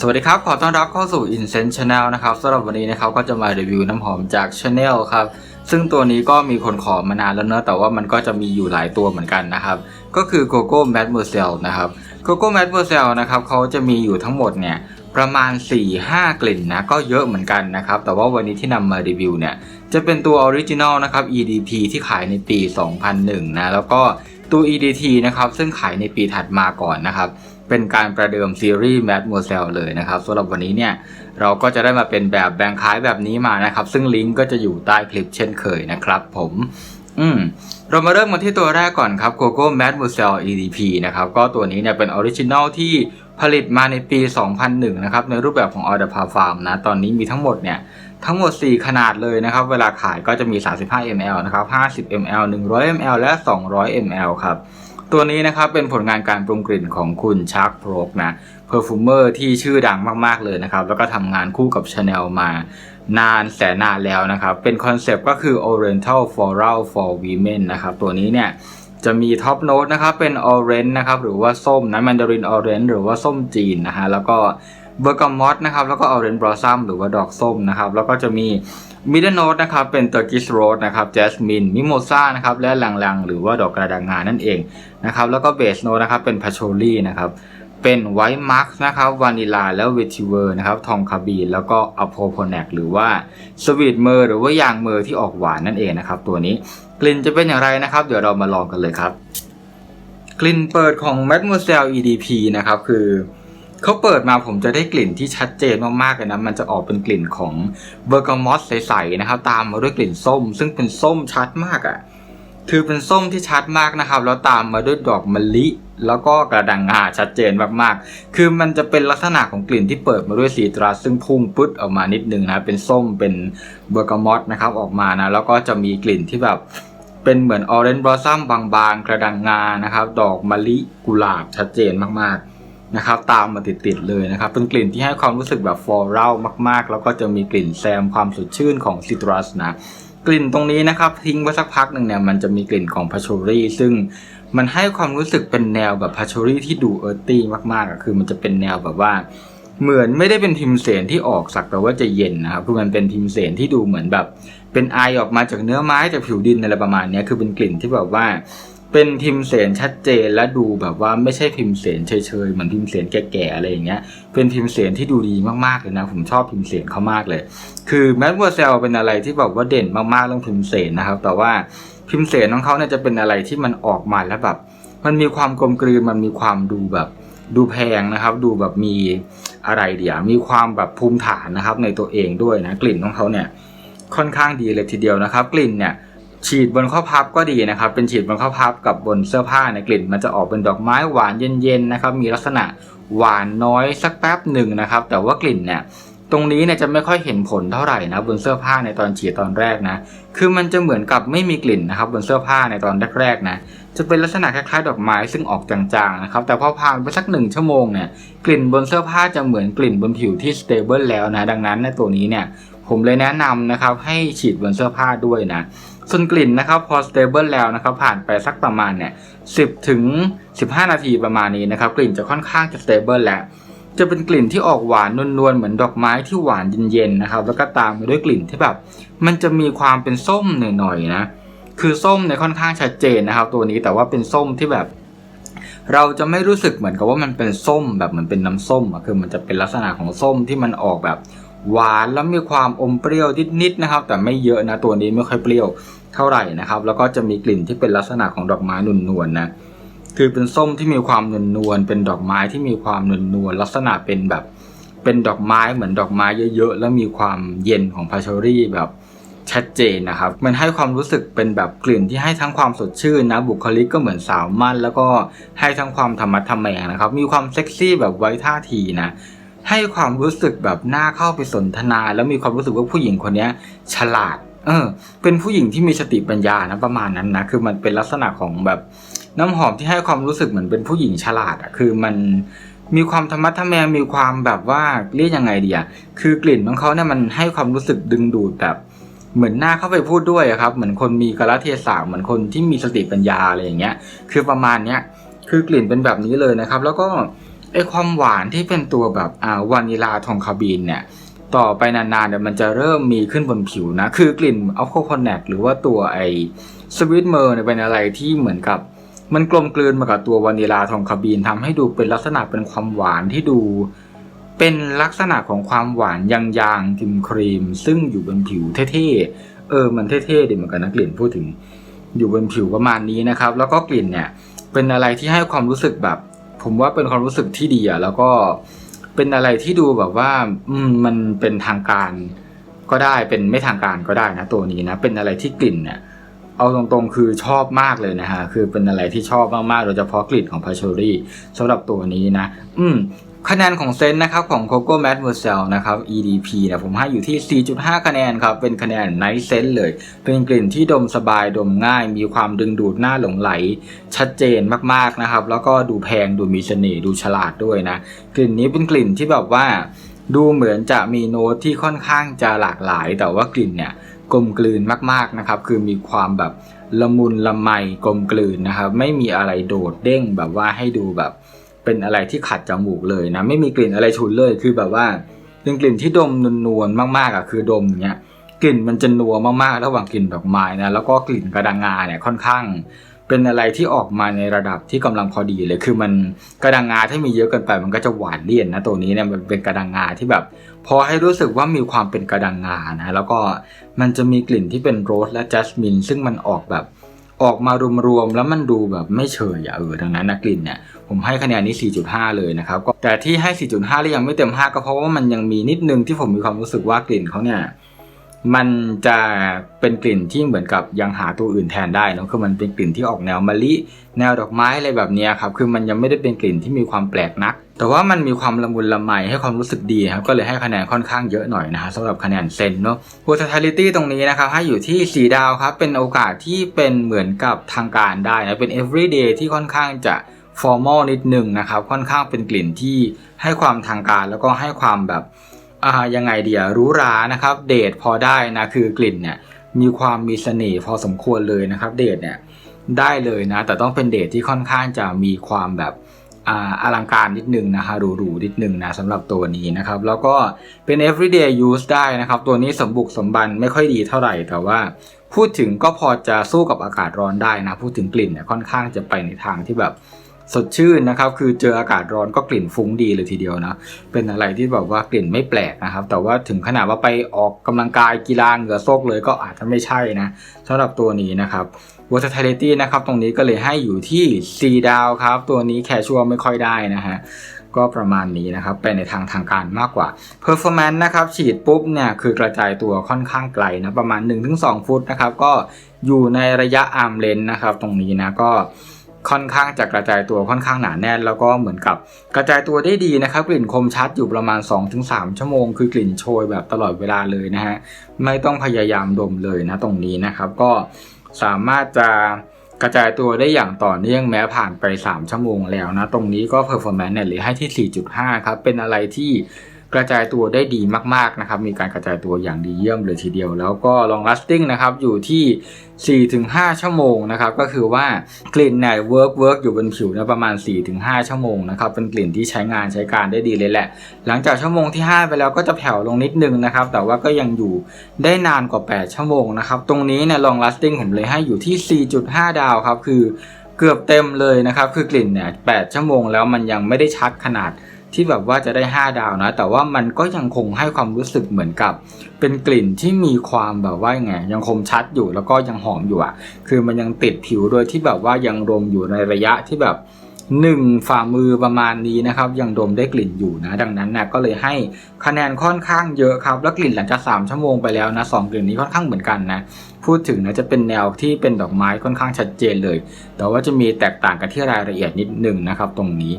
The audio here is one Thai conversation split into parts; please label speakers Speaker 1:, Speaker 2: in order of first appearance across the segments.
Speaker 1: สวัสดีครับ ขอต้อนรับเข้าสู่ Incense Channel นะครับสำหรับวันนี้นะครับก็จะมารีวิวน้ำหอมจาก Chanel ครับ ซึ่งตัวนี้ก็มีคนขอมานานแล้วเนอะแต่ว่ามันก็จะมีอยู่หลายตัวเหมือนกันนะครับ ก็คือ Coco m a d m o i s e l l e นะครับ Coco m a d m o i s e l l e นะครับเขาจะมีอยู่ทั้งหมดเนี่ยประมาณ 4-5 กลิ่นนะก็เยอะเหมือนกันนะครับ แต่ว่าวันนี้ที่นำมารีวิวเนี่ย จะเป็นตัว Original นะครับ EDP ที่ขายในปี 2001 นะ แล้วก็ตัว EDT นะครับ ซึ่งขายในปีถัดมาก่อนนะครับ เป็นการประเดิมซีรีส์ Mad m o s e l เลยนะครับสำหรับวันนี้เนี่ย เราก็จะได้มาเป็นแบบแบ่งขายแบบนี้มานะครับ ซึ่งลิงก์ก็จะอยู่ใต้คลิปเช่นเคยนะครับผม อืมเรามาเริ่มกันที่ตัวแรกก่อนครับ Coco Mad m o s e l EDP นะครับ ก็ตัวนี้เนี่ยเป็นออริจินัลที่ผลิตมาในปี 2001 นะครับ ในรูปแบบของ Eau de Parfum นะ ตอนนี้มีทั้งหมดเนี่ย ทั้งหมด 4 ขนาดเลยนะครับ เวลาขายก็จะมี 35 ml นะครับ 50 ml 100 ml และ 200 ml ครับ ตัวนี้นะครับเป็นผลงานการปรุงกลิ่นของคุณชักโปรกนะเพอร์ฟูมเมอร์ที่ชื่อดังมาก ๆ เลยนะครับ แล้วก็ทำงานคู่กับ Chanel มานานแสนนานแล้วนะครับ เป็นคอนเซปต์ก็คือ Oriental Floral for Women นะครับ ตัวนี้เนี่ยจะมีท็อปโน้ตนะครับเป็น Orange นะครับหรือว่าส้มนะ Mandarin Orange หรือว่าส้มจีนนะฮะแล้วก็ เบอร์กามอตนะครับแล้วก็ Orange Blossom หรือว่าดอกส้มนะครับแล้วก็จะมีมิดเดิลโนตนะครับเป็น Turkish Rose นะครับ Jasmine Mimosa นะครับและลังๆ หรือว่าดอกกระดังงานั่นเองนะครับแล้วก็เบสโนตนะครับเป็น Patchouli นะครับเป็นไวท์มาร์กนะครับวานิลาแล้วเวทิเวอร์นะครับทองคาบีแล้วก็อโพโพแนกหรือว่าสวีทเมอร์หรือว่ายางเมอร์ที่ออกหวานนั่นเองนะครับตัวนี้กลิ่นจะเป็นอย่างไรนะครับ เดี๋ยวเรามาลองกันเลยครับ กลิ่นเปิดของ Mademoiselle EDP นะครับคือ เขาเปิดมาผมจะได้กลิ่นที่ชัดเจนมากๆเลยนะ มันจะออกเป็นกลิ่นของเบอร์กามอสใสๆนะครับ ตามมาด้วยกลิ่นส้ม ซึ่งเป็นส้มชัดมากอะ่ะคือเป็นส้มที่ชัดมากนะครับ แล้วตามมาด้วยดอกมะลิ แล้วก็กระดังงาชัดเจนมากๆ คือมันจะเป็นลักษณะของกลิ่นที่เปิดมาด้วยสีตราซึ่งพุ่งปึ๊ดออกมานิดนึงนะเป็นส้มเป็นเบอร์กามอสนะครับออกมานะแล้วก็จะมีกลิ่นที่แบบเป็นเหมือนออเรนจ์บลอสซัมบางๆ กระดังงานะครับ ดอกมะลิกุหลาบชัดเจนมากๆ นะครับตามมาติดๆเลยนะครับเป็นกลิ่นที่ให้ความรู้สึกแบบฟลอรัลมากๆ แล้วก็จะมีกลิ่นแซมความสดชื่นของซิตรัสนะกลิ่นตรงนี้นะครับทิ้งไว้สักพักหนึ่งเนี่ยมันจะมีกลิ่นของพาโชรี่ซึ่งมันให้ความรู้สึกเป็นแนวแบบพาโชรี่ที่ดูเอิร์ตี้มากๆอะคือมันจะเป็นแนวแบบว่า เหมือนไม่ได้เป็นพิมเสนที่ออกสักแต่ว่าจะเย็นนะครับคือมันเป็นพิมเสนที่ดูเหมือนแบบ เป็นไอออกมาจากเนื้อไม้จากผิวดินอะไรประมาณนี้คือเป็นกลิ่นที่แบบว่า เป็นพิมพ์เสนชัดเจนและดูแบบว่าไม่ใช่พิมพ์เสนเฉยๆเหมือนพิมพ์เสนแก่ๆอะไรอย่างเงี้ย เป็นพิมพ์เสนที่ดูดีมากๆเลยนะ ผมชอบพิมพ์เสนเขามากเลย คือแมดเวอร์เซลเป็นอะไรที่แบบว่าเด่นมากๆเรื่องพิมพ์เสนนะครับ แต่ว่าพิมพ์เสนของเขาเนี่ยจะเป็นอะไรที่มันออกมาแล้วแบบ มันมีความกลมกลืนมันมีความดูแบบดูแพงนะครับ ดูแบบมีอะไรเดียวมีความแบบภูมิฐานนะครับในตัวเองด้วยนะกลิ่นของเขาเนี่ยค่อนข้างดีเลยทีเดียวนะครับ กลิ่นเนี่ย ฉีดบนข้อพับก็ดีนะครับ เป็นฉีดบนข้อพับกับบนเสื้อผ้าในกลิ่น มันจะออกเป็นดอกไม้หวานเย็นๆนะครับ มีลักษณะหวานน้อยสักแป๊บหนึ่งนะครับ แต่ว่ากลิ่นเนี่ยตรงนี้เนี่ยจะไม่ค่อยเห็นผลเท่าไหร่นะบนเสื้อผ้าในตอนฉีดตอนแรกนะ คือมันจะเหมือนกับไม่มีกลิ่นนะครับ บนเสื้อผ้าในตอนแรกๆนะจะเป็นลักษณะคล้ายๆดอกไม้ซึ่งออกจางๆนะครับ แต่พอผ่านไปสักหนึ่งชั่วโมงเนี่ยกลิ่นบนเสื้อผ้าจะเหมือนกลิ่นบนผิวที่สเตเบิลแล้วนะ ดังนั้นในตัวนี้เนี่ย ผมเลยแนะนำนะครับให้ฉีดบนเสื้อผ้าด้วยนะ ส่วนกลิ่นนะครับพอสเตเบิลแล้วนะครับผ่านไปสักประมาณเนี่ย10ถึง 15 นาทีประมาณนี้นะครับกลิ่นจะค่อนข้างจะสเตเบิลแล้วจะเป็นกลิ่นที่ออกหวานนวลๆเหมือนดอกไม้ที่หวานเย็นๆนะครับ แล้วก็ตามมาด้วยกลิ่นที่แบบ มันจะมีความเป็นส้มหน่อยๆนะ คือส้มเนี่ยค่อนข้างชัดเจนนะครับ ตัวนี้แต่ว่าเป็นส้มที่แบบ เราจะไม่รู้สึกเหมือนกับว่ามันเป็นส้มแบบเหมือนเป็นน้ำส้มอะคือมันจะเป็นลักษณะของส้มที่มันออกแบบ หวานแล้วมีความอมเปรี้ยวนิดๆนะครับ แต่ไม่เยอะนะตัวนี้ไม่ค่อยเปรี้ยวเท่าไหร่นะครับ แล้วก็จะมีกลิ่นที่เป็นลักษณะของดอกไม้นวลๆนะคือเป็นส้มที่มีความนวลนวลๆเป็นดอกไม้ที่มีความนวลนวลๆลักษณะเป็นแบบ เป็นดอกไม้เหมือนดอกไม้เยอะๆแล้วมีความเย็นของพาโชรี่แบบชัดเจนนะครับ มันให้ความรู้สึกเป็นแบบกลิ่นที่ให้ทั้งความสดชื่นนะ บุคลิกก็เหมือนสาวมั่น แล้วก็ให้ทั้งความธรรมะทแมงนะครับ มีความเซ็กซี่แบบไว้ท่าทีนะ ให้ความรู้สึกแบบน่าเข้าไปสนทนา แล้วมีความรู้สึกว่าผู้หญิงคนนี้ฉลาด เออ เป็นผู้หญิงที่มีสติปัญญานะประมาณนั้นนะคือมันเป็นลักษณะของแบบน้ำหอมที่ให้ความรู้สึกเหมือนเป็นผู้หญิงฉลาดอะคือมันมีความธรรมะทแมงมีความแบบว่าเรียกยังไงดีอะคือกลิ่นของเขาเนี่ยมันให้ความรู้สึกดึงดูดแบบเหมือนหน้าเข้าไปพูดด้วยครับ เหมือนคนมีกาลเทศะเหมือนคนที่มีสติปัญญาอะไรอย่างเงี้ย คือประมาณเนี้ยคือกลิ่นเป็นแบบนี้เลยนะครับ แล้วก็ ไอความหวานที่เป็นตัวแบบอ่าวานิลาทองคาบีนเนี่ยต่อไปนานๆเนี่ยมันจะเริ่มมีขึ้นบนผิวนะ คือกลิ่นอัลโคคอนแนกหรือว่าตัวไอสวิตเมอร์เนี่ยเป็นอะไรที่เหมือนกับ มันกลมกลืนมากับตัววานิลาทองคาบีนทำให้ดูเป็นลักษณะเป็นความหวานที่ดู เป็นลักษณะของความหวานยางๆครีมครีม ซึ่งอยู่บนผิวเท่ๆเออมันเท่ๆดีเหมือนกันนะกลิ่นพูดถึงอยู่บนผิวประมาณนี้นะครับ แล้วก็กลิ่นเนี่ยเป็นอะไรที่ให้ความรู้สึกแบบ ผมว่าเป็นความรู้สึกที่ดีอะแล้วก็เป็นอะไรที่ดูแบบว่า อืมมันเป็นทางการก็ได้เป็นไม่ทางการก็ได้นะตัวนี้นะ เป็นอะไรที่กลิ่นเนี่ยเอาตรงๆคือชอบมากเลยนะฮะ คือเป็นอะไรที่ชอบมากๆ โดยเฉพาะกลิ่นของพาชอรี่สำหรับตัวนี้นะ อืม คะแนนของเซนนะครับของ Coco m a t m e r c e l นะครับ EDP เนี่ยผมให้อยู่ที่ 4.5 คะแนนครับ เป็นคะแนน Nice Scent เลย เป็นกลิ่นที่ดมสบายดมง่าย มีความดึงดูดหน้าหลงไหล ชัดเจนมากๆนะครับ แล้วก็ดูแพงดูมีเสน่ห์ดูฉลาดด้วยนะ กลิ่นนี้เป็นกลิ่นที่แบบว่าดูเหมือนจะมีโน้ตที่ค่อนข้างจะหลากหลาย แต่ว่ากลิ่นเนี่ยกลมกลืนมากๆนะครับ คือมีความแบบละมุนละไมกลมกลืนนะครับ ไม่มีอะไรโดดเด้งแบบว่าให้ดูแบบ เป็นอะไรที่ขัดจมูกเลยนะไม่มีกลิ่นอะไรฉุนเลยคือแบบว่าเป็นกลิ่นที่ดมนวลๆมากๆอะคือดมเนี้ยกลิ่นมันจะนัวมากๆ ระหว่างกลิ่นดอกไม้นะแล้วก็กลิ่นกระดังงาเนี่ยค่อนข้าง เป็นอะไรที่ออกมาในระดับที่กำลังพอดีเลยคือมันกระดังงาถ้ามีเยอะเกินไปมันก็จะหวานเลี่ยนนะตัวนี้เนี่ยมันเป็นกระดังงาที่แบบ พอให้รู้สึกว่ามีความเป็นกระดังงานะแล้วก็มันจะมีกลิ่นที่เป็นโรสและจัสมินซึ่งมันออกแบบ ออกมารวมๆแล้วมันดูแบบไม่เฉยอะเออดังนั้นนะกลิ่นเนี่ยผมให้คะแนนนี้ 4.5 เลยนะครับก็แต่ที่ให้ 4.5 แล้วยังไม่เต็ม 5 ก็เพราะว่ามันยังมีนิดนึงที่ผมมีความรู้สึกว่ากลิ่นเขาเนี่ย มันจะเป็นกลิ่นที่เหมือนกับยังหาตัวอื่นแทนได้นะคือมันเป็นกลิ่นที่ออกแนวมะลิ แนวดอกไม้อะไรแบบนี้ครับ คือมันยังไม่ได้เป็นกลิ่นที่มีความแปลกนัก แต่ว่ามันมีความละมุนละไมให้ความรู้สึกดีครับ ก็เลยให้คะแนนค่อนข้างเยอะหน่อยนะฮะสำหรับคะแนนเซนเนาะ versatility ตรงนี้นะครับให้อยู่ที่ 4 ดาวครับ เป็นโอกาสที่เป็นเหมือนกับทางการได้นะ เป็น everyday ที่ค่อนข้างจะ formal นิดนึงนะครับ ค่อนข้างเป็นกลิ่นที่ให้ความทางการแล้วก็ให้ความแบบ อ่ายังไงเดียรู้รานะครับ เดทพอได้นะคือกลิ่นเนี่ยมีความมีเสน่ห์พอสมควรเลยนะครับ เดทเนี่ยได้เลยนะ แต่ต้องเป็นเดทที่ค่อนข้างจะมีความแบบอลังการนิดนึงนะคะหรูๆนิดนึงนะสำหรับตัวนี้นะครับ แล้วก็เป็น everyday use ได้นะครับ ตัวนี้สมบุกสมบันไม่ค่อยดีเท่าไหร่ แต่ว่าพูดถึงก็พอจะสู้กับอากาศร้อนได้นะ พูดถึงกลิ่นเนี่ยค่อนข้างจะไปในทางที่แบบ สดชื่นนะครับ คือเจออากาศร้อนก็กลิ่นฟุ้งดีเลยทีเดียวนะ เป็นอะไรที่แบบว่ากลิ่นไม่แปลกนะครับ แต่ว่าถึงขนาดว่าไปออกกำลังกายกีฬาเหงื่อโซกเลยก็อาจจะไม่ใช่นะสำหรับตัวนี้นะครับ versatility นะครับ ตรงนี้ก็เลยให้อยู่ที่ 4 ดาวครับ ตัวนี้แคชชัวไม่ค่อยได้นะฮะก็ประมาณนี้นะครับไปในทางทางการมากกว่า performance นะครับฉีดปุ๊บเนี่ยคือกระจายตัวค่อนข้างไกลนะประมาณ 1-2 ฟุตนะครับก็อยู่ในระยะอาร์มเลนนะครับตรงนี้นะก็ ค่อนข้างจะกระจายตัวค่อนข้างหนาแน่น แล้วก็เหมือนกับกระจายตัวได้ดีนะครับ กลิ่นคมชัดอยู่ประมาณ 2-3 ชั่วโมง คือกลิ่นโชยแบบตลอดเวลาเลยนะฮะไม่ต้องพยายามดมเลยนะตรงนี้นะครับ ก็สามารถจะกระจายตัวได้อย่างต่อเนื่องแม้ผ่านไป 3 ชั่วโมงแล้วนะ ตรงนี้ก็ performance เนี่ยเลยให้ที่ 4.5 ครับ เป็นอะไรที่ กระจายตัวได้ดีมากๆนะครับมีการกระจายตัวอย่างดีเยี่ยมเลยทีเดียว แล้วก็ long lasting นะครับอยู่ที่ 4-5 ชั่วโมงนะครับก็คือว่ากลิ่นเนี่ย work work อยู่บนผิวนะประมาณ 4-5 ชั่วโมงนะครับเป็นกลิ่นที่ใช้งานใช้การได้ดีเลยแหละ หลังจากชั่วโมงที่ 5 ไปแล้วก็จะแผ่วลงนิดนึงนะครับแต่ว่าก็ยังอยู่ได้นานกว่า 8 ชั่วโมงนะครับตรงนี้เนี่ย long lasting ผมเลยให้อยู่ที่ 4.5 ดาวครับคือเกือบเต็มเลยนะครับคือกลิ่นเนี่ย 8 ชั่วโมงแล้วมันยังไม่ได้ชัดขนาด ที่แบบว่าจะได้ 5 ดาวนะ แต่ว่ามันก็ยังคงให้ความรู้สึกเหมือนกับ เป็นกลิ่นที่มีความแบบว่าไงยังคมชัดอยู่แล้วก็ยังหอมอยู่อะคือมันยังติดผิวโดยที่แบบว่ายังรมอยู่ในระยะที่แบบ หนึ่งฝ่ามือประมาณนี้นะครับ ยังดมได้กลิ่นอยู่นะ ดังนั้นนะก็เลยให้คะแนนค่อนข้างเยอะครับ แล้วกลิ่นหลังจาก 3 ชั่วโมงไปแล้วนะสองกลิ่นนี้ค่อนข้างเหมือนกันนะ พูดถึงนะจะเป็นแนวที่เป็นดอกไม้ค่อนข้างชัดเจนเลย แต่ว่าจะมีแตกต่างกันที่รายละเอียดนิดหนึ่งนะครับ ตรงนี้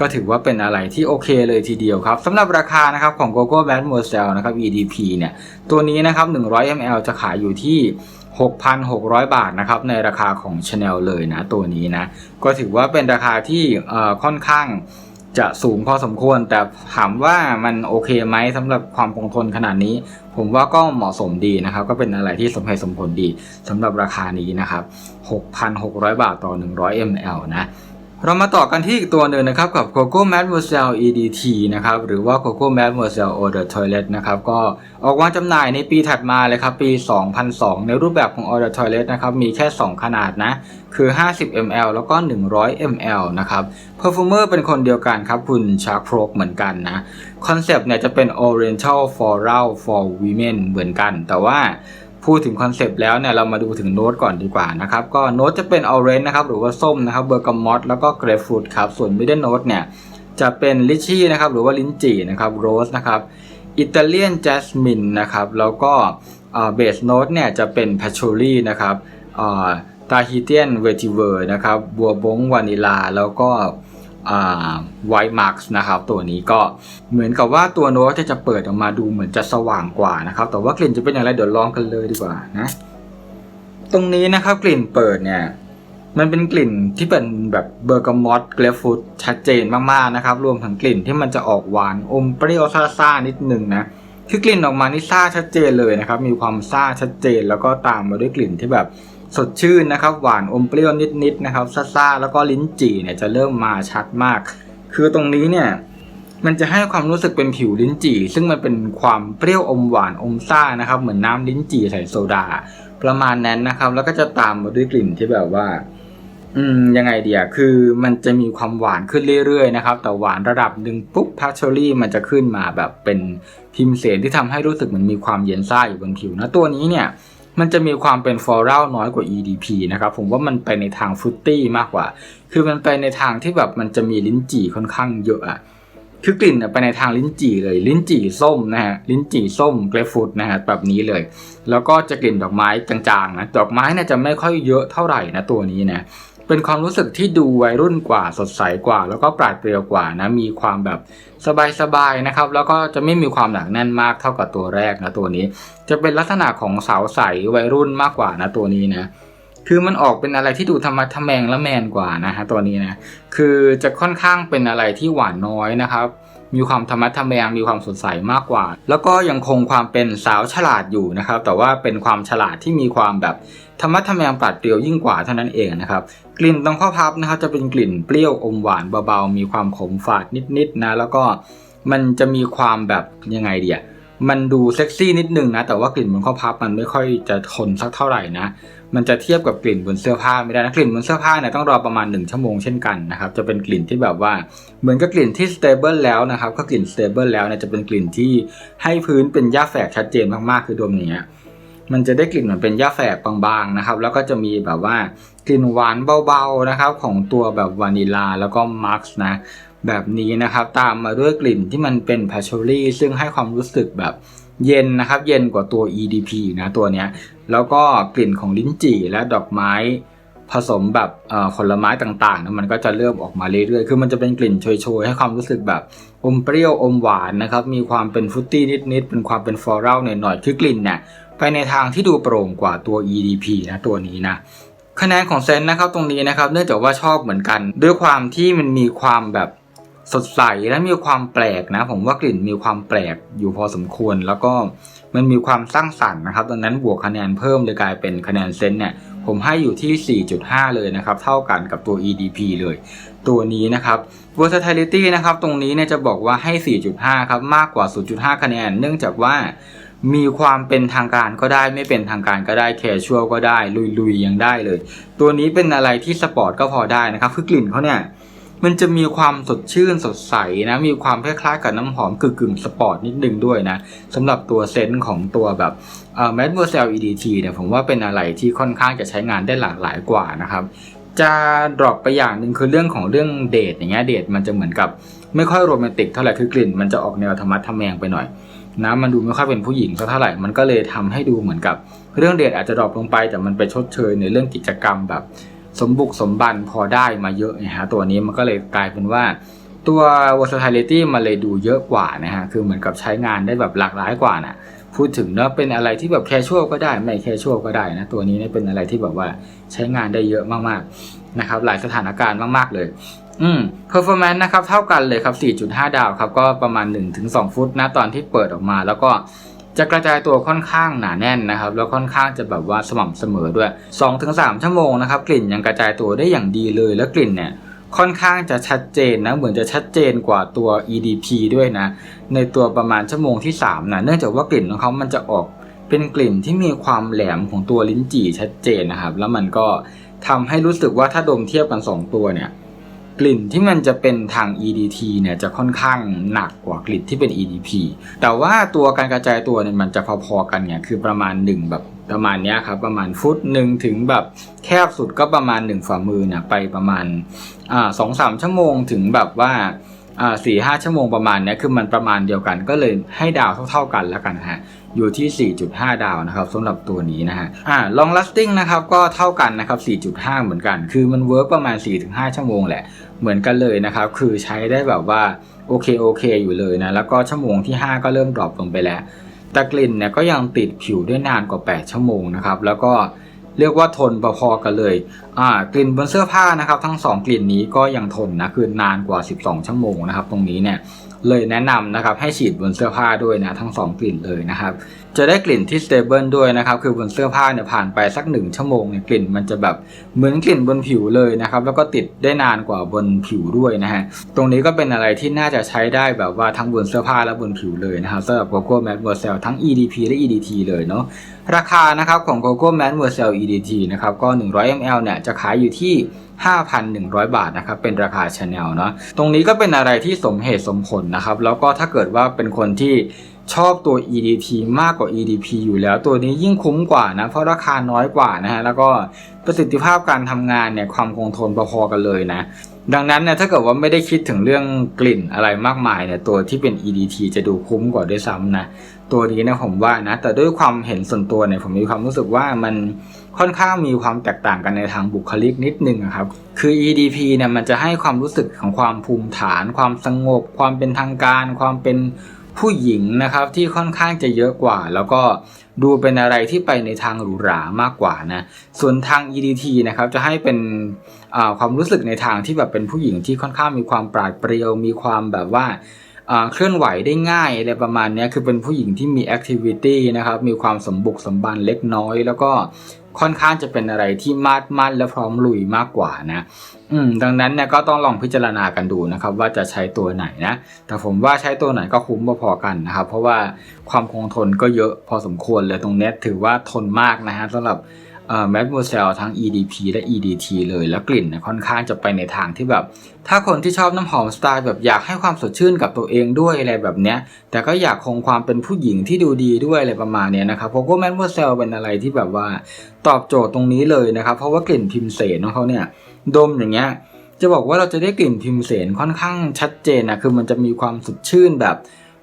Speaker 1: ก็ถือว่าเป็นอะไรที่โอเคเลยทีเดียวครับสำหรับราคานะครับของ Gogo Bad m o c e l นะครับ EDP เนี่ยตัวนี้นะครับ 100 ml จะขายอยู่ที่ 6,600 บาทนะครับในราคาของ Chanel เลยนะตัวนี้นะ ก็ถือว่าเป็นราคาที่ค่อนข้างจะสูงพอสมควร แต่ถามว่ามันโอเคไหมสำหรับความคงทนขนาดนี้ ผมว่าก็เหมาะสมดีนะครับ ก็เป็นอะไรที่สมเหตุสมผลดีสำหรับราคานี้นะครับ 6,600 บาทต่อ 100 ml นะ เรามาต่อกันที่อีกตัวหนึ่งนะครับกับ Coco Matte m o c e l EDT นะครับหรือว่า Coco Matte m o c e l Eau de Toilette นะครับก็ออกวางจำหน่ายในปีถัดมาเลยครับปี 2002 ในรูปแบบของ Eau de Toilette นะครับมีแค่ 2 ขนาดนะคือ 50 ml แล้วก็ 100 ml นะครับ Perfumer เป็นคนเดียวกันครับคุณชาร์คโพรกเหมือนกันนะคอนเซปต์เนี่ยจะเป็น Oriental Floral for Women เหมือนกัน แต่ว่า พูดถึงคอนเซปต์แล้วเนี่ยเรามาดูถึงโน้ตก่อนดีกว่านะครับก็โน้ตจะเป็น Orange นะครับหรือว่าส้มนะครับเบอร์กามอตแล้วก็เกรฟฟูดครับส่วน Middle Note เนี่ยจะเป็นลิชชี่นะครับหรือว่าลิ้นจี่นะครับโรสนะครับอิตาเลียนแจสมินนะครับแล้วก็เบสโน้ตเนี่ยจะเป็นแพชชูรี่นะครับตาฮิเทียนเวทิเวอร์นะครับบัวบงวานิลา แล้วก็ ไวท์มาร์กนะครับตัวนี้ก็เหมือนกับว่าตัวโน้ตที่จะเปิดออกมาดูเหมือนจะสว่างกว่านะครับ แต่ว่ากลิ่นจะเป็นอย่างไรเดี๋ยวลองกันเลยดีกว่านะ ตรงนี้นะครับกลิ่นเปิดเนี่ยมันเป็นกลิ่นที่เป็นแบบเบอร์กามอตเกรฟฟูดชัดเจนมากๆนะครับ รวมถึงกลิ่นที่มันจะออกหวานอมเปรี้ยวซ่าๆนิดนึงนะ คือกลิ่นออกมานี่ซ่าชัดเจนเลยนะครับ มีความซ่าชัดเจน แล้วก็ตามมาด้วยกลิ่นที่แบบสดชื่นนะครับ หวานอมเปรี้ยวนิดๆนะครับซ่าๆแล้วก็ลิ้นจี่เนี่ยจะเริ่มมาชัดมาก คือตรงนี้เนี่ยมันจะให้ความรู้สึกเป็นผิวลิ้นจี่ ซึ่งมันเป็นความเปรี้ยวอมหวานอมซ่านะครับ เหมือนน้ำลิ้นจี่ใส่โซดา ประมาณนั้นนะครับ แล้วก็จะตามมาด้วยกลิ่นที่แบบว่า อืมยังไงเดียคือมันจะมีความหวานขึ้นเรื่อยๆนะครับ แต่หวานระดับหนึ่งปุ๊บพัชเชอรี่มันจะขึ้นมาแบบเป็นพิมพ์เสนที่ทำให้รู้สึกเหมือนมีความเย็นซ่าอยู่บนผิวนะตัวนี้เนี่ยมันจะมีความเป็นฟลอรัลน้อยกว่า EDP นะครับผมว่ามันไปในทางฟรุตตี้มากกว่า คือมันไปในทางที่แบบมันจะมีลิ้นจี่ค่อนข้างเยอะอะคือกลิ่นไปในทางลิ้นจี่เลย ลิ้นจี่ส้มนะฮะลิ้นจี่ส้มเกรฟฟูดนะฮะแบบนี้เลย แล้วก็จะกลิ่นดอกไม้จางๆนะดอกไม้เนี่ยจะไม่ค่อยเยอะเท่าไหร่นะตัวนี้นะ เป็นความรู้สึกที่ดูวัยรุ่นกว่าสดใสกว่า แล้วก็ปราดเปรียวกว่านะมีความแบบสบายๆนะครับ แล้วก็จะไม่มีความหนักแน่นมากเท่ากับตัวแรกนะตัวนี้ จะเป็นลักษณะของสาวใสวัยรุ่นมากกว่านะตัวนี้นะคือมันออกเป็นอะไรที่ดูธรรมะทะแมงและแมนกว่านะฮะตัวนี้นะคือจะค่อนข้างเป็นอะไรที่หวานน้อยนะครับ มีความธรรมะทะแมงมีความสดใสมากกว่า แล้วก็ยังคงความเป็นสาวฉลาดอยู่นะครับ แต่ว่าเป็นความฉลาดที่มีความแบบธรรมะทะแมงปราดเปรียวยิ่งกว่าเท่านั้นเองนะครับ กลิ่นตรงข้อพับนะครับจะเป็นกลิ่นเปรี้ยวอมหวานเบาๆ มีความขมฝาดนิดๆนะแล้วก็มันจะมีความแบบยังไงเดียมันดูเซ็กซี่นิดนึงนะแต่ว่ากลิ่นบนข้อพับมันไม่ค่อยจะทนสักเท่าไหร่นะ มันจะเทียบกับกลิ่นบนเสื้อผ้าไม่ได้นะกลิ่นบนเสื้อผ้าเนี่ยต้องรอประมาณ 1 ชั่วโมงเช่นกันนะครับจะเป็นกลิ่นที่แบบว่าเหมือนกับกลิ่นที่สเตเบิลแล้วนะครับก็กลิ่นสเตเบิลแล้วเนี่ยจะเป็นกลิ่นที่ให้พื้นเป็นหญ้าแฝกชัดเจนมากๆคือดมอย่างเงี้ยมันจะได้กลิ่นเหมือนเป็นหญ้าแฝกบางๆนะครับแล้วก็จะมีแบบว่ากลิ่นหวานเบาๆนะครับของตัวแบบวานิลาแล้วก็มาร์กนะแบบนี้นะครับตามมาด้วยกลิ่นที่มันเป็นพาชอรี่ซึ่งให้ความรู้สึกแบบ เย็นนะครับ เย็นกว่าตัว EDP นะตัวเนี้ย แล้วก็กลิ่นของลิ้นจี่และดอกไม้ผสมแบบผลไม้ต่างๆนะมันก็จะเริ่มออกมาเรื่อยๆ คือมันจะเป็นกลิ่นโชยๆ ให้ความรู้สึกแบบอมเปรี้ยวอมหวานนะครับ มีความเป็นฟุตตี้นิดๆ เป็นความเป็นฟลอรัลหน่อยๆ คือกลิ่นเนี่ยไปในทางที่ดูโปร่งกว่าตัว EDP นะตัวนี้นะคะแนนของเซนนะครับตรงนี้นะครับ เนื่องจากว่าชอบเหมือนกัน ด้วยความที่มันมีความแบบ สดใสและมีความแปลกนะ ผมว่ากลิ่นมีความแปลกอยู่พอสมควร แล้วก็มันมีความสร้างสรรค์นะครับดังนั้นบวกคะแนนเพิ่มเลยกลายเป็นคะแนนเซนเนี่ยผมให้อยู่ที่ 4.5 เลยนะครับ เท่ากันกับตัว EDP เลย ตัวนี้นะครับ versatility นะครับ ตรงนี้เนี่ยจะบอกว่าให้ 4.5 ครับ มากกว่า 0.5 คะแนน เนื่องจากว่ามีความเป็นทางการก็ได้ไม่เป็นทางการก็ได้แคชชัวก็ได้ ลุยๆยังได้เลย ตัวนี้เป็นอะไรที่สปอร์ตก็พอได้นะครับ คือกลิ่นเขาเนี่ย มันจะมีความสดชื่นสดใสนะ มีความคล้ายๆกับน้ำหอมกึ่งๆสปอร์ตนิดนึงด้วยนะสำหรับตัวเซนต์ของตัวแบบแมดเวอร์เซล EDT เนี่ยผมว่าเป็นอะไรที่ค่อนข้างจะใช้งานได้หลากหลายกว่านะครับ จะดรอปไปอย่างหนึ่งคือเรื่องของเรื่องเดทอย่างเงี้ยเดทมันจะเหมือนกับไม่ค่อยโรแมนติกเท่าไหร่คือกลิ่น มันจะออกแนวธรรมะทะแมงไปหน่อยนะมันดูไม่ค่อยเป็นผู้หญิงสักเท่าไหร่ มันก็เลยทำให้ดูเหมือนกับ เรื่องเดทอาจจะดรอปลงไปแต่มันไปชดเชยในเรื่องกิจกรรมแบบ สมบุกสมบันพอได้มาเยอะนะฮะตัวนี้มันก็เลยกลายเป็นว่าตัว versatility มันเลยดูเยอะกว่านะฮะ คือเหมือนกับใช้งานได้แบบหลากหลายกว่านะพูดถึงเนาะเป็นอะไรที่แบบแคชชวลก็ได้ไม่แคชชวลก็ได้นะ ตัวนี้เนี่ยเป็นอะไรที่แบบว่าใช้งานได้เยอะมากๆนะครับ หลายสถานการณ์มากๆเลย อืม performance นะครับ เท่ากันเลยครับ 4.5 ดาวครับ ก็ประมาณ 1-2 ฟุตนะตอนที่เปิดออกมาแล้วก็ จะกระจายตัวค่อนข้างหนาแน่นนะครับ แล้วค่อนข้างจะแบบว่าสม่ำเสมอด้วย 2-3 ชั่วโมงนะครับ กลิ่นยังกระจายตัวได้อย่างดีเลย แล้วกลิ่นเนี่ยค่อนข้างจะชัดเจนนะเหมือนจะชัดเจนกว่าตัว EDP ด้วยนะ ในตัวประมาณชั่วโมงที่3นะเนื่องจากว่ากลิ่นของเขามันจะออกเป็นกลิ่นที่มีความแหลมของตัวลิ้นจี่ชัดเจนนะครับ แล้วมันก็ทำให้รู้สึกว่าถ้าดมเทียบกันสองตัวเนี่ย กลิ่นที่มันจะเป็นทาง EDT เนี่ยจะค่อนข้างหนักกว่ากลิ่นที่เป็น EDP แต่ว่าตัวการกระจายตัวเนี่ยมันจะพอๆกันเนี่ยคือประมาณ1แบบประมาณนี้ครับประมาณฟุตหนึ่งถึงแบบแคบสุดก็ประมาณ 1 ฝ่ามือเนี่ยไปประมาณอ่าสองสามชั่วโมงถึงแบบว่า สี่ห้าชั่วโมงประมาณเนี้ยคือมันประมาณเดียวกัน ก็เลยให้ดาวเท่าๆกันแล้วกันฮะอยู่ที่ 4.5 ดาวนะครับสำหรับตัวนี้นะฮะอ่า long lasting นะครับก็เท่ากันนะครับ 4.5 เหมือนกัน คือมันเวิร์กประมาณ 4-5 ชั่วโมงแหละ เหมือนกันเลยนะครับ คือใช้ได้แบบว่าโอเคโอเคอยู่เลยนะ แล้วก็ชั่วโมงที่ 5 ก็เริ่มดรอปลงไปแล้ว แต่กลิ่นเนี่ยก็ยังติดผิวได้นานกว่า 8 ชั่วโมงนะครับ แล้วก็ เรียกว่าทนพอๆกันเลยอ่ากลิ่นบนเสื้อผ้านะครับ ทั้ง 2 กลิ่นนี้ก็ยังทนนะคือนานกว่า 12 ชั่วโมงนะครับ ตรงนี้เนี่ยเลยแนะนำนะครับให้ฉีดบนเสื้อผ้าด้วยนะทั้ง 2 กลิ่นเลยนะครับจะได้กลิ่นที่ stable ด้วยนะครับ คือบนเสื้อผ้าเนี่ยผ่านไปสักหนึ่งชั่วโมงเนี่ยกลิ่นมันจะแบบเหมือนกลิ่นบนผิวเลยนะครับ แล้วก็ติดได้นานกว่าบนผิวด้วยนะฮะ ตรงนี้ก็เป็นอะไรที่น่าจะใช้ได้แบบว่าทั้งบนเสื้อผ้าและบนผิวเลยนะครับสำหรับ Coco Matte v e r s e l ทั้ง EDP และ EDT เลยเนาะ ราคานะครับของ Coco Matte v e r s e l EDT นะครับก็ 100 ml เนี่ยจะขายอยู่ที่5,100 บาทนะครับเป็นราคา Chanel เนาะตรงนี้ก็เป็นอะไรที่สมเหตุสมผลนะครับ แล้วก็ถ้าเกิดว่าเป็นคนที่ ชอบตัว EDT มากกว่า EDP อยู่แล้ว ตัวนี้ยิ่งคุ้มกว่านะ เพราะราคาน้อยกว่านะฮะ แล้วก็ประสิทธิภาพการทำงานเนี่ยความคงทนพอๆกันเลยนะ ดังนั้นเนี่ยถ้าเกิดว่าไม่ได้คิดถึงเรื่องกลิ่นอะไรมากมายเนี่ยตัวที่เป็น EDT จะดูคุ้มกว่าด้วยซ้ำนะ ตัวนี้นะผมว่านะ แต่ด้วยความเห็นส่วนตัวเนี่ยผมมีความรู้สึกว่ามันค่อนข้างมีความแตกต่างกันในทางบุคลิกนิดนึงครับ คือ EDP เนี่ยมันจะให้ความรู้สึกของความภูมิฐาน ความสงบ ความเป็นทางการ ความเป็น ผู้หญิงนะครับที่ค่อนข้างจะเยอะกว่า แล้วก็ดูเป็นอะไรที่ไปในทางหรูหรามากกว่านะส่วนทาง EDT นะครับจะให้เป็นความรู้สึกในทางที่แบบเป็นผู้หญิงที่ค่อนข้างมีความปราดเปรียว มีความแบบว่าเคลื่อนไหวได้ง่ายอะไรประมาณนี้คือเป็นผู้หญิงที่มีแอคทิวิตี้นะครับมีความสมบุกสมบันเล็กน้อย แล้วก็ ค่อนข้างจะเป็นอะไรที่มาดมั่นและพร้อมลุยมากกว่านะ อืม ดังนั้นเนี่ยก็ต้องลองพิจารณากันดูนะครับ ว่าจะใช้ตัวไหนนะ แต่ผมว่าใช้ตัวไหนก็คุ้มพอๆกันนะครับ เพราะว่าความคงทนก็เยอะพอสมควรเลยตรงเนี้ถือว่าทนมากนะฮะสำหรับ แมดโมเซลทั้ง EDP และ EDT เลยแล้วกลิ่นนี่ยค่อนข้างจะไปในทางที่แบบ ถ้าคนที่ชอบน้ำหอมสไตล์แบบอยากให้ความสดชื่นกับตัวเองด้วยอะไรแบบเนี้ย แต่ก็อยากคงความเป็นผู้หญิงที่ดูดีด้วยอะไรประมาณเนี้ยนะครับเพราะว่าแมดโมเซลเป็นอะไรที่แบบว่าตอบโจทย์ตรงนี้เลยนะครับ เพราะว่ากลิ่นพิมเสนของเขาเนี่ยดมอย่างเงี้ยจะบอกว่าเราจะได้กลิ่นพิมเสนค่อนข้างชัดเจนนะคือมันจะมีความสดชื่นแบบ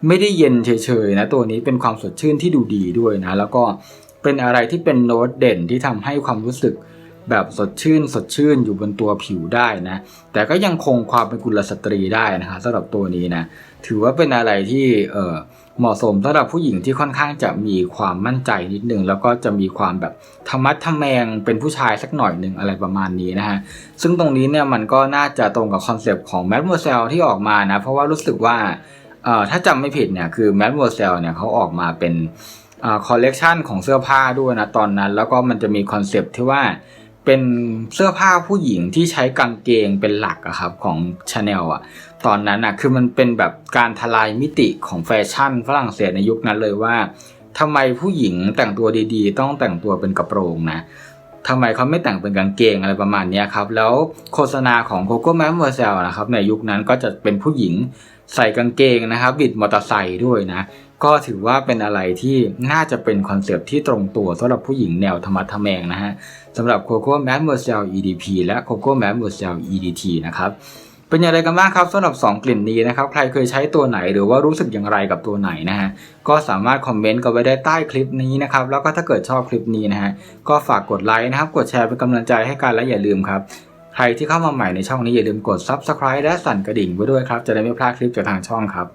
Speaker 1: ไม่ได้เย็นเฉยๆนะตัวนี้เป็นความสดชื่นที่ดูดีด้วยนะ แล้วก็ เป็นอะไรที่เป็นโน้ตเด่นที่ทำให้ความรู้สึกแบบสดชื่น สดชื่นอยู่บนตัวผิวได้นะ แต่ก็ยังคงความเป็นกุลสตรีได้นะคะสำหรับตัวนี้นะ ถือว่าเป็นอะไรที่เออเหมาะสมสำหรับผู้หญิงที่ค่อนข้างจะมีความมั่นใจนิดนึง แล้วก็จะมีความแบบธรรมัดทแมงเป็นผู้ชายสักหน่อยหนึ่งอะไรประมาณนี้นะฮะ ซึ่งตรงนี้เนี่ยมันก็น่าจะตรงกับคอนเซปต์ของแมดโมเซลที่ออกมานะ เพราะว่ารู้สึกว่าเออถ้าจำไม่ผิดเนี่ยคือแมดโมเซลเนี่ยเขาออกมาเป็น คอลเลกชันของเสื้อผ้าด้วยนะตอนนั้น แล้วก็มันจะมีคอนเซปต์ที่ว่าเป็นเสื้อผ้าผู้หญิงที่ใช้กางเกงเป็นหลักอะครับของชาแนลอะตอนนั้นอะคือมันเป็นแบบการทลายมิติของแฟชั่นฝรั่งเศสในยุคนั้นเลยว่าทำไมผู้หญิงแต่งตัวดีๆ ต้องแต่งตัวเป็นกระโปรงนะทำไมเขาไม่แต่งเป็นกางเกงอะไรประมาณนี้ครับ แล้วโฆษณาของ Coco m a m o s e l นะครับในยุคนั้นก็จะเป็นผู้หญิงใส่กางเกงนะครับบิดมอเตอร์ไซค์ด้วยนะ ก็ถือว่าเป็นอะไรที่น่าจะเป็นคอนเซปต์ที่ตรงตัวสำหรับผู้หญิงแนวธรรมะทแมงนะฮะสำหรับ Coco m a m o s e l EDP และ Coco m a m o s e l EDT นะครับเป็นอย่างไรกันบ้างครับสำหรับ 2 กลิ่นนี้นะครับใครเคยใช้ตัวไหนหรือว่ารู้สึกอย่างไรกับตัวไหนนะฮะก็สามารถคอมเมนต์กันไว้ได้ใต้คลิปนี้นะครับแล้วก็ถ้าเกิดชอบคลิปนี้นะฮะก็ฝากกดไลค์นะครับกดแชร์เป็นกำลังใจให้กันและอย่าลืมครับใครที่เข้ามาใหม่ในช่องนี้อย่าลืมกด Subscribe และสั่นกระดิ่งไว้ด้วยครับจะได้ไม่พลาดคลิปจากทางช่องครับ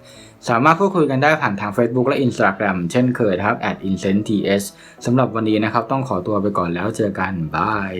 Speaker 1: สามารถพูดคุยกันได้ผ่านทาง Facebook และ Instagram เช่นเคยนะครับ @incentts สำหรับวันนี้นะครับ ต้องขอตัวไปก่อนแล้วเจอกัน บาย